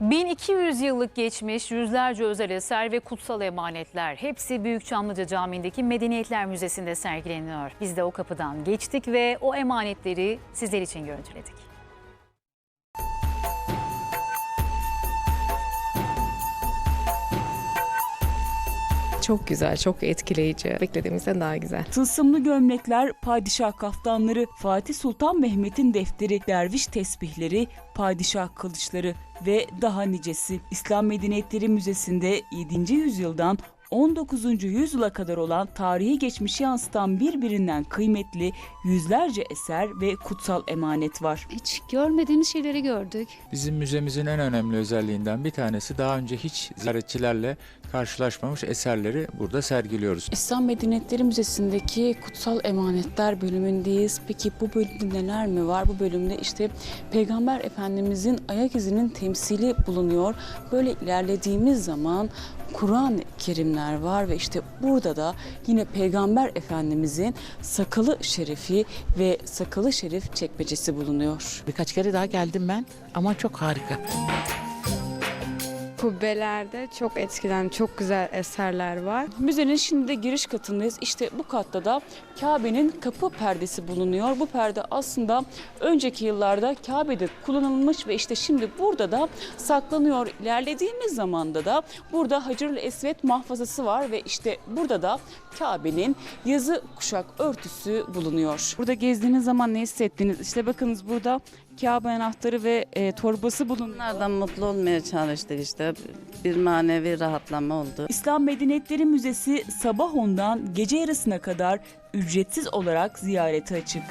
1200 yıllık geçmiş yüzlerce özel eser ve kutsal emanetler hepsi Büyükçamlıca Camii'ndeki Medeniyetler Müzesi'nde sergileniyor. Biz de o kapıdan geçtik ve o emanetleri sizler için görüntüledik. Çok güzel, çok etkileyici. Beklediğimizden daha güzel. Tılsımlı gömlekler, padişah kaftanları, Fatih Sultan Mehmet'in defteri, derviş tesbihleri, padişah kılıçları ve daha nicesi. İslam Medeniyetleri Müzesi'nde 7. yüzyıldan 19. yüzyıla kadar olan tarihi geçmişi yansıtan birbirinden kıymetli yüzlerce eser ve kutsal emanet var. Hiç görmediğimiz şeyleri gördük. Bizim müzemizin en önemli özelliğinden bir tanesi daha önce hiç ziyaretçilerle karşılaşmamış eserleri burada sergiliyoruz. İslam Medeniyetleri Müzesi'ndeki kutsal emanetler bölümündeyiz. Peki bu bölümde neler mi var? Bu bölümde işte Peygamber Efendimizin ayak izinin temsili bulunuyor. Böyle ilerlediğimiz zaman Kur'an-ı Kerimler var ve işte burada da yine Peygamber Efendimizin sakalı şerifi ve sakalı şerif çekmecesi bulunuyor. Birkaç kere daha geldim ben ama çok harika. Kubbelerde çok etkilen çok güzel eserler var. Müzenin şimdi de giriş katındayız. İşte bu katta da Kabe'nin kapı perdesi bulunuyor. Bu perde aslında önceki yıllarda Kabe'de kullanılmış ve işte şimdi burada da saklanıyor. İlerlediğimiz zamanda da burada Hacerül Esved mahfazası var ve işte burada da Kabe'nin yazı kuşak örtüsü bulunuyor. Burada gezdiğiniz zaman ne hissettiniz? İşte bakınız burada Kabe anahtarı ve e, torbası bulunuyor. Bunlardan mutlu olmaya çalıştık işte. Bir manevi rahatlama oldu. İslam Medeniyetleri Müzesi sabah ondan gece yarısına kadar ücretsiz olarak ziyarete açık.